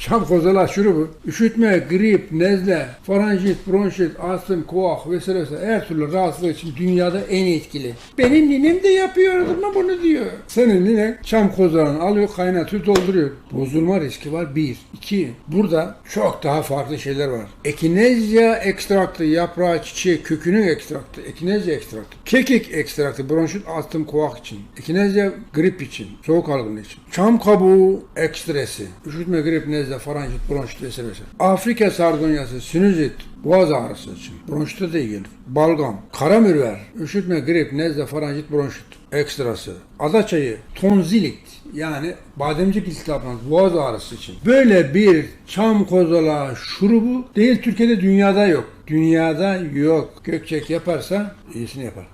Çam kozala şurubu, üşütme, grip, nezle, faranjit, bronşit, astım, koah vesaire vesaire her türlü rahatsızlık için dünyada en etkili. Benim ninem de yapıyor ama bunu diyor. Senin ninen çam kozalını alıyor, kaynatıyor, dolduruyor. Bozulma riski var bir. İki, burada çok daha farklı şeyler var. Ekinezya ekstraktı, yaprağı, çiçeği, kökünün ekstraktı. Ekinezya ekstraktı. Kekik ekstraktı, bronşit, astım, koah için. Ekinezya grip için, soğuk algınlığı için. Çam kabuğu ekstresi. Üşütme, grip, nezle, faranjit, bronşit vesaire. Afrika sardunyası, sinüzit, boğaz ağrısı için. Bronşite de iyi gelir. Balgam, karamürver, üşütme, grip, nezle, faranjit, bronşit ekstrası. Ada çayı, tonzilit yani bademcik iltihabından boğaz ağrısı için. Böyle bir çam kozala şurubu değil Türkiye'de dünyada yok. Dünyada yok. Gökçek yaparsa iyisini yapar.